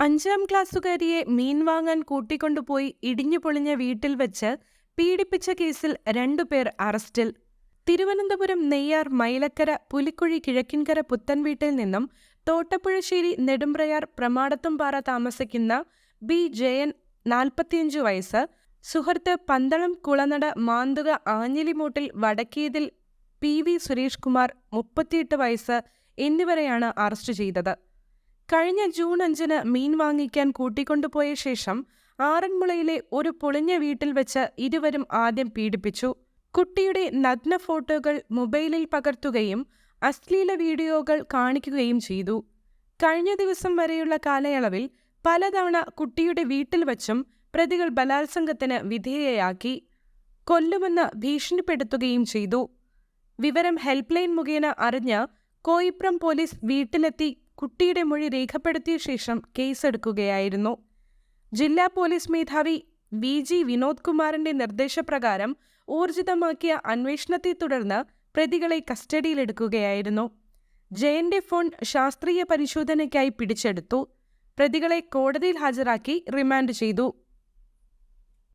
അഞ്ചാം ക്ലാസ്സുകാരിയെ മീൻ വാങ്ങാൻ കൂട്ടിക്കൊണ്ടുപോയി ഇടിഞ്ഞു പൊളിഞ്ഞ വീട്ടിൽ വെച്ച് പീഡിപ്പിച്ച കേസിൽ രണ്ടുപേർ അറസ്റ്റിൽ. തിരുവനന്തപുരം നെയ്യാർ മൈലക്കര പുലിക്കുഴി കിഴക്കിൻകര പുത്തൻവീട്ടിൽ നിന്നും തോട്ടപ്പുഴശ്ശേരി നെടുമ്പ്രയാർ പ്രമാടത്തുംപാറ താമസിക്കുന്ന ബി. ജയൻ നാൽപ്പത്തിയഞ്ച് വയസ്സ് സുഹൃത്ത് പന്തളം കുളനട മാന്തുക ആഞ്ഞിലിമൂട്ടിൽ വടക്കേതിൽ പി. വി. സുരേഷ് കുമാർ മുപ്പത്തിയെട്ട് വയസ്സ് എന്നിവരെയാണ് അറസ്റ്റ് ചെയ്തത്. കഴിഞ്ഞ ജൂൺ അഞ്ചിന് മീൻ വാങ്ങിക്കാൻ കൂട്ടിക്കൊണ്ടുപോയ ശേഷം ആറന്മുളയിലെ ഒരു പൊളിഞ്ഞ വീട്ടിൽ വെച്ച് ഇരുവരും ആദ്യം പീഡിപ്പിച്ചു. കുട്ടിയുടെ നഗ്ന ഫോട്ടോകൾ മൊബൈലിൽ പകർത്തുകയും അശ്ലീല വീഡിയോകൾ കാണിക്കുകയും ചെയ്തു. കഴിഞ്ഞ ദിവസം വരെയുള്ള കാലയളവിൽ പലതവണ കുട്ടിയുടെ വീട്ടിൽ വച്ചും പ്രതികൾ ബലാത്സംഗത്തിന് വിധേയയാക്കി. കൊല്ലുമെന്ന് ഭീഷണിപ്പെടുത്തുകയും ചെയ്തു. വിവരം ഹെൽപ്പ് ലൈൻ മുഖേന അറിഞ്ഞ് കോയിപ്രം പോലീസ് വീട്ടിലെത്തി കുട്ടിയുടെ മൊഴി രേഖപ്പെടുത്തിയ ശേഷം കേസെടുക്കുകയായിരുന്നു. ജില്ലാ പോലീസ് മേധാവി വി ജി വിനോദ് കുമാറിന്റെ നിർദ്ദേശപ്രകാരം ഊർജിതമാക്കിയ അന്വേഷണത്തെ തുടർന്ന് പ്രതികളെ കസ്റ്റഡിയിലെടുക്കുകയായിരുന്നു. ജയന്റെ ഫോൺ ശാസ്ത്രീയ പരിശോധനയ്ക്കായി പിടിച്ചെടുത്തു. പ്രതികളെ കോടതിയിൽ ഹാജരാക്കി റിമാൻഡ് ചെയ്തു.